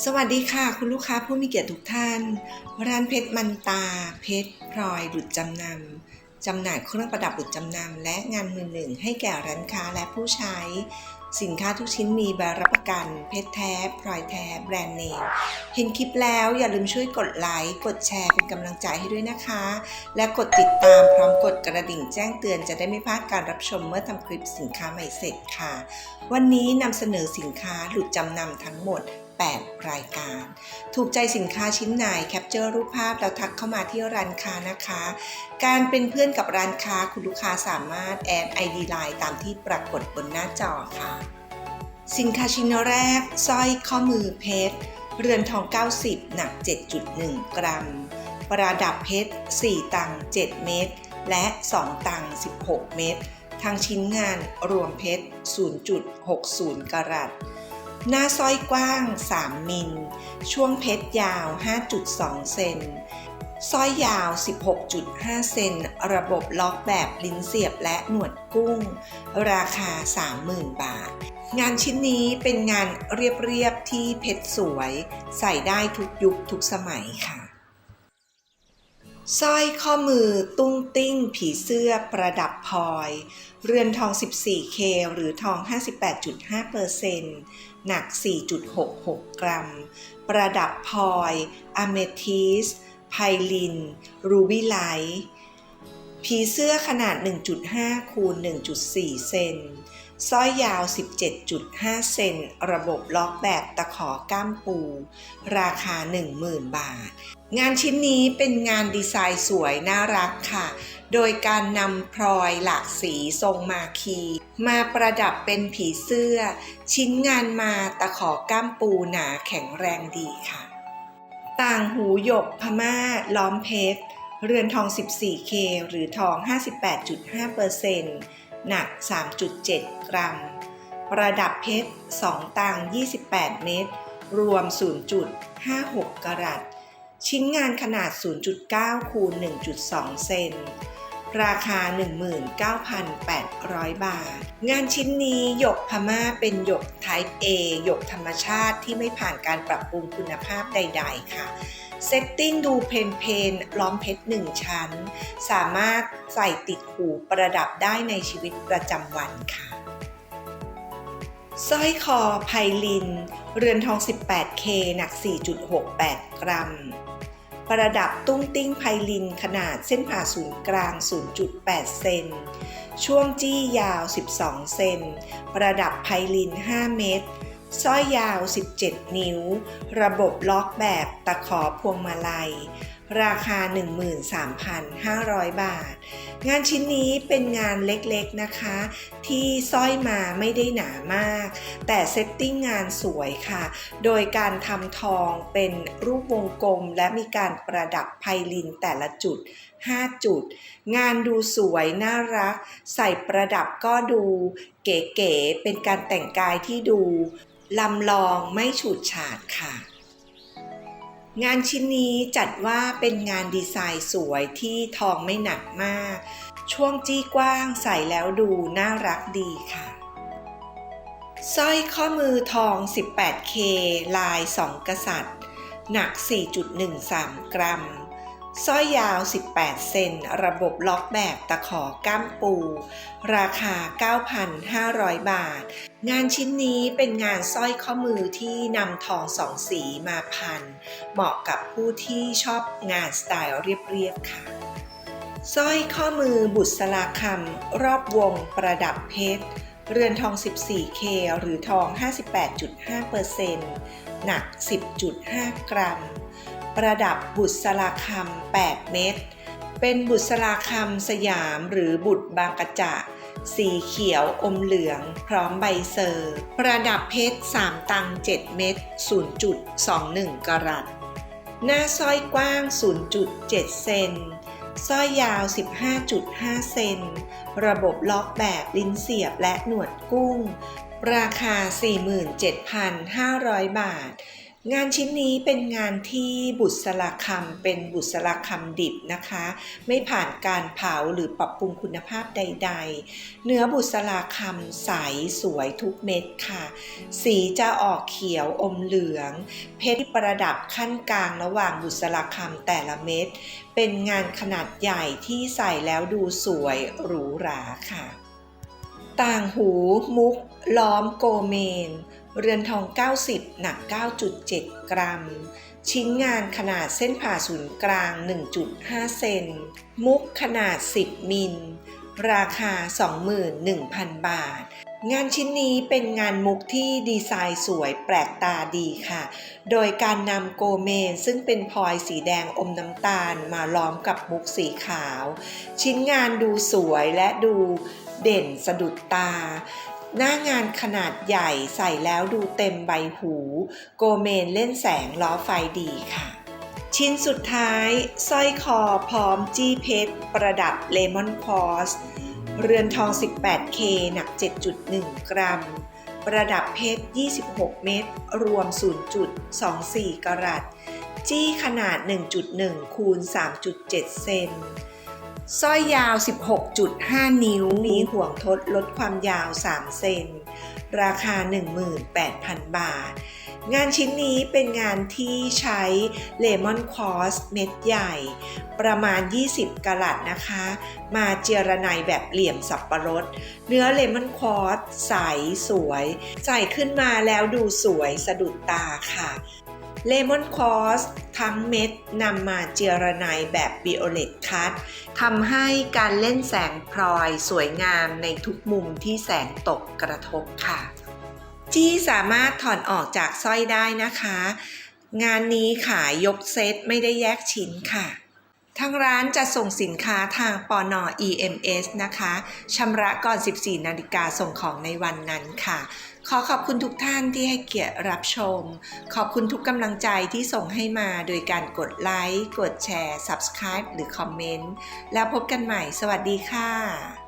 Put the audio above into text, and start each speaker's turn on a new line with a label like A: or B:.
A: สวัสดีค่ะ คุณลูกค้าผู้มีเกียรติทุกท่าน ร้านเพชรมันตา เพชรพลอยหลุดจำนำจำหน่ายเครื่องประดับหลุดจำนำและงานมือหนึ่งให้แก่ร้านค้าและผู้ใช้ สินค้าทุกชิ้นมีใบรับประกัน เพชรแท้พลอยแท้แบรนด์เนมเห็นคลิปแล้วอย่าลืมช่วยกดไลค์กดแชร์เป็นกำลังใจให้ด้วยนะคะ และกดติดตามพร้อมกดกระดิ่งแจ้งเตือนจะได้ไม่พลาดการรับชมเมื่อทำคลิปสินค้าใหม่เสร็จค่ะ วันนี้นำเสนอสินค้าหลุดจำนำทั้งหมด 8 รายการ ถูกใจสินค้าชิ้นไหนแคปเจอร์รูปภาพแล้วทักเข้ามาที่ร้านค้านะคะ การเป็นเพื่อนกับร้านค้าคุณลูกค้าสามารถแอด ID Line ตามที่ปรากฏบนหน้าจอค่ะ สินค้าชิ้นแรกสร้อยข้อมือเพชรเรือนทอง 90 หนัก 7.1 กรัม ประดับเพชร 4 ตัง 7 เม็ด และ 2 ตัง 16 เม็ดทางชิ้นงานรวมเพชร 0.60 กรัต หน้าสร้อยกว้าง 3 มิล ช่วงเพชรยาว 5.2 เซนสร้อยยาว 16.5 เซน ระบบล็อกแบบลิ้นเสียบและหนวดกุ้ง ราคา 30,000 บาท งานชิ้นนี้เป็นงานเรียบๆที่เพชรสวย ใส่ได้ทุกยุคทุกสมัยค่ะ สร้อยข้อมือตุ้งติ้ง ผีเสื้อประดับพลอย เรือนทอง 14K หรือทอง 58.5เปอร์เซ็นต์หนัก 4.66 กรัม ประดับพลอยอะเมทิสไพลิน รูบิไลท์ผีเสื้อขนาด 1.5 คูณ 1.4 เซน สร้อยยาว 17.5 เซน ระบบล็อกแบบตะขอก้ามปู ราคา 10,000 บาท งานชิ้นนี้เป็นงานดีไซน์สวยน่ารักค่ะ โดยการนำพลอยหลากสีทรงมาคี มาประดับเป็นผีเสื้อ ชิ้นงานมาตะขอก้ามปูหนาแข็งแรงดีค่ะ ต่างหูหยกพม่าล้อมเพชร เรือนทอง 14K หรือทอง 58.5เปอร์เซ็นต์ หนัก 3.7 กรัม ประดับเพชร 2 ตัง 28 เม็ด รวม 0.56 กรัต ชิ้นงานขนาด 0.9 คูณ 1.2 เซน ราคา 19,800 บาท งานชิ้นนี้หยกพม่าเป็นหยก Type A หยกธรรมชาติที่ไม่ผ่านการปรับปรุงคุณภาพใด ๆ ค่ะ เซตติ้งดูเพนเพนล้อมเพชรหนึ่งชั้น สามารถใส่ติดหูประดับได้ในชีวิตประจำวันค่ะสร้อยคอไพลิน เรือนทอง 18K หนัก 4.68 กรัม ประดับตุ้งติ้งไพลินขนาดเส้นผ่าศูนย์กลาง 0.8 เซน ช่วงจี้ยาว 12 เซน ประดับไพลิน 5 เม็ด สร้อยยาว 17 นิ้ว ระบบล็อกแบบตะขอพวงมาลัย ราคา 13,500 บาท งานชิ้นนี้เป็นงานเล็กๆนะคะ ที่สร้อยมาไม่ได้หนามาก แต่เซตติ้งงานสวยค่ะ โดยการทำทองเป็นรูปวงกลม และมีการประดับไพลินแต่ละจุด 5 จุด งานดูสวยน่ารัก ใส่ประดับก็ดู เก๋ๆเป็นการแต่งกายที่ดู ลำลองไม่ฉูดฉาดค่ะ งานชิ้นนี้จัดว่าเป็นงานดีไซน์สวยที่ทองไม่หนักมาก ช่วงจี้กว้างใส่แล้วดูน่ารักดีค่ะสร้อยข้อมือทอง 18K ลาย 2 กษัตริย์ หนัก 4.13 กรัม สร้อยยาว 18 เซน ระบบล็อกแบบตะขอก้ามปู ราคา 9,500 บาท งานชิ้นนี้เป็นงานสร้อยข้อมือที่นำทองสองสีมาพัน เหมาะกับผู้ที่ชอบงานสไตล์เรียบๆค่ะ สร้อยข้อมือบุษราคำรอบวงประดับเพชร เรือนทอง 14K หรือทอง 58.5เปอร์เซ็นต์หนัก 10.5 กรัม ประดับบุษราคำ8 เม็ด เป็นบุษราคำสยามหรือบุตรบางกระจะ สีเขียวอมเหลืองพร้อมใบเซอร์ ประดับเพชร 3 ตัง 7 เม็ด 0.21 กรัต หน้าสร้อยกว้าง 0.7 เซนสร้อยยาว 15.5 เซน ระบบล็อกแบบลิ้นเสียบและหนวดกุ้ง ราคา 47,500 บาท งานชิ้นนี้เป็นงานที่บุษราคำเป็นบุษราคำดิบนะคะ ไม่ผ่านการเผาหรือปรับปรุงคุณภาพใด ๆ เนื้อบุษราคำใสสวยทุกเม็ดค่ะ สีจะออกเขียวอมเหลือง เพชรประดับขั้นกลางระหว่างบุษราคำแต่ละเม็ดเป็นงานขนาดใหญ่ที่ใส่แล้วดูสวยหรูหราค่ะ ต่างหูมุก ล้อมโกเมน เรือนทอง 90 หนัก 9.7 กรัม ชิ้นงานขนาดเส้นผ่าศูนย์กลาง 1.5 เซน มุกขนาด 10 มิล ราคา 21,000 บาท งานชิ้นนี้เป็นงานมุกที่ดีไซน์สวยแปลกตาดีค่ะ โดยการนำโกเมนซึ่งเป็นพลอยสีแดงอมน้ำตาลมาล้อมกับมุกสีขาว ชิ้นงานดูสวยและดูเด่นสะดุดตา หน้างานขนาดใหญ่ใส่แล้วดูเต็มใบหู โกเมนเล่นแสงล้อไฟดีค่ะ ชิ้นสุดท้ายสร้อยคอพร้อมจี้เพชร ประดับเลมอนพอส เรือนทอง 18K หนัก 7.1 กรัม ประดับเพชร 26 เม็ด รวม 0.24 กรัต จี้ขนาด 1.1 คูณ 3.7 เซน สร้อยยาว 16.5 นิ้ว มีห่วงทดลดความยาว 3 เซน ราคา 18,000 บาท งานชิ้นนี้เป็นงานที่ใช้เลมอนคอสเม็ดใหญ่ ประมาณ 20กะลัดนะคะ มาเจรไนแบบเหลี่ยมสับประรด เนื้อเลมอนคอสใสสวย ใส่ขึ้นมาแล้วดูสวยสะดุดตาค่ะเลมอนคอสทั้งเม็ดนำมาเจรไนแบบบิโอเลตคัตทำให้การเล่นแสงพลอยสวยงามในทุกมุมที่แสงตกกระทบค่ะ จี้สามารถถอนออกจากสร้อยได้นะคะ งานนี้ขายยกเซตไม่ได้แยกชิ้นค่ะ ทางร้านจะส่งสินค้าทางปอนอ EMS นะคะชำระก่อน 14 นาฬิกาส่งของในวันนั้นค่ะ ขอขอบคุณทุกท่านที่ให้เกียรติรับชม ขอบคุณทุกกำลังใจที่ส่งให้มาโดยการกดไลค์ กดแชร์ Subscribe หรือคอมเมนต์ แล้วพบกันใหม่ สวัสดีค่ะ